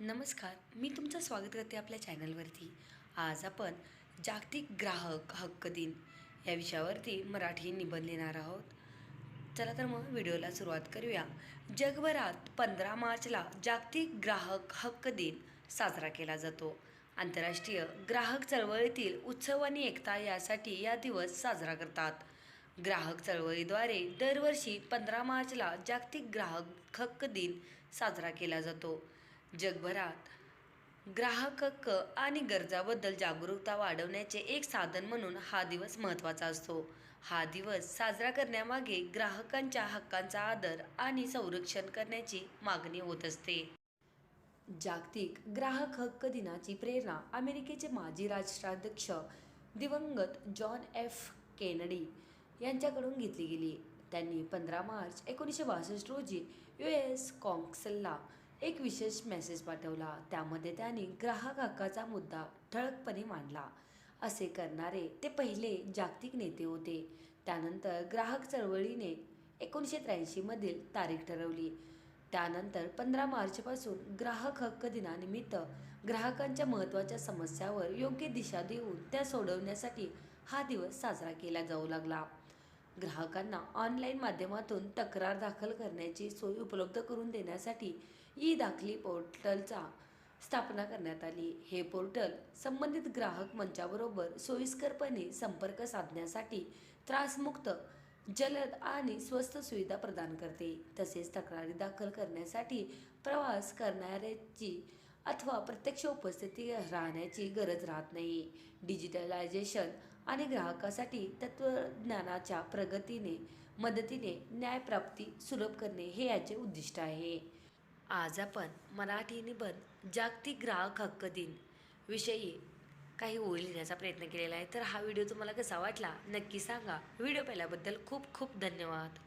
नमस्कार मी तुमचं स्वागत करते आपल्या चॅनलवरती. आज आपण जागतिक ग्राहक हक्क दिन या विषयावरती मराठी निबंध लिहिणार आहोत. चला तर मग व्हिडिओला सुरुवात करूया. जगभरात पंधरा मार्चला जागतिक ग्राहक हक्क दिन साजरा केला जातो. आंतरराष्ट्रीय ग्राहक चळवळीतील उत्सव आणि एकता यासाठी या दिवस साजरा करतात. ग्राहक चळवळीद्वारे दरवर्षी पंधरा मार्चला जागतिक ग्राहक हक्क दिन साजरा केला जातो. जगभरात. ग्राहक हक्क आणि गरजाबद्दल जागरूकता वाढवण्याचे एक साधन म्हणून हा दिवस महत्त्वाचा असतो. हा दिवस साजरा करण्यामागे ग्राहकांच्या हक्कांचा आदर आणि संरक्षण करण्याची मागणी होत असते. जागतिक ग्राहक हक्क दिनाची प्रेरणा अमेरिकेचे माजी राष्ट्राध्यक्ष दिवंगत जॉन एफ. केनडी यांच्याकडून घेतली गेली. त्यांनी पंधरा मार्च एकोणीसशे बासष्ट रोजी यू. एस. कॉन्ग्रेसला एक विशेष मेसेज पाठवला. त्यामध्ये त्यांनी ग्राहक हक्काचा मुद्दा ठळकपणे मांडला. असे करणारे ते पहिले जागतिक नेते होते. त्यानंतर ग्राहक चळवळीने एकोणीसशे त्र्याऐंशीमधील तारीख ठरवली. त्यानंतर पंधरा मार्चपासून ग्राहक हक्क दिनानिमित्त ग्राहकांच्या महत्त्वाच्या समस्यावर योग्य दिशा देऊन त्या सोडवण्यासाठी हा दिवस साजरा केला जाऊ लागला. ग्राहकांना ऑनलाईन माध्यमातून तक्रार दाखल करण्याची सोय उपलब्ध करून देण्यासाठी ई दाखली पोर्टलचा स्थापना करण्यात आली. हे पोर्टल संबंधित ग्राहक मंचाबरोबर सोयीस्करपणे संपर्क साधण्यासाठी त्रासमुक्त जलद आणि स्वस्त सुविधा प्रदान करते. तसेच तक्रारी दाखल करण्यासाठी प्रवास करणाऱ्याची अथवा प्रत्यक्ष उपस्थिती राहण्याची गरज राहत नाही. डिजिटलायझेशन आणि ग्राहकासाठी तत्त्वज्ञानाच्या प्रगतीने मदतीने न्यायप्राप्ती सुलभ करणे हे याचे उद्दिष्ट आहे. आज आपण मराठी निबंध जागतिक ग्राहक हक्क दिन विषयी काही ओळी लिहिण्याचा प्रयत्न केलेला आहे. तर हा व्हिडिओ तुम्हाला कसा वाटला नक्की सांगा. व्हिडिओ पाहिल्याबद्दल खूप खूप धन्यवाद.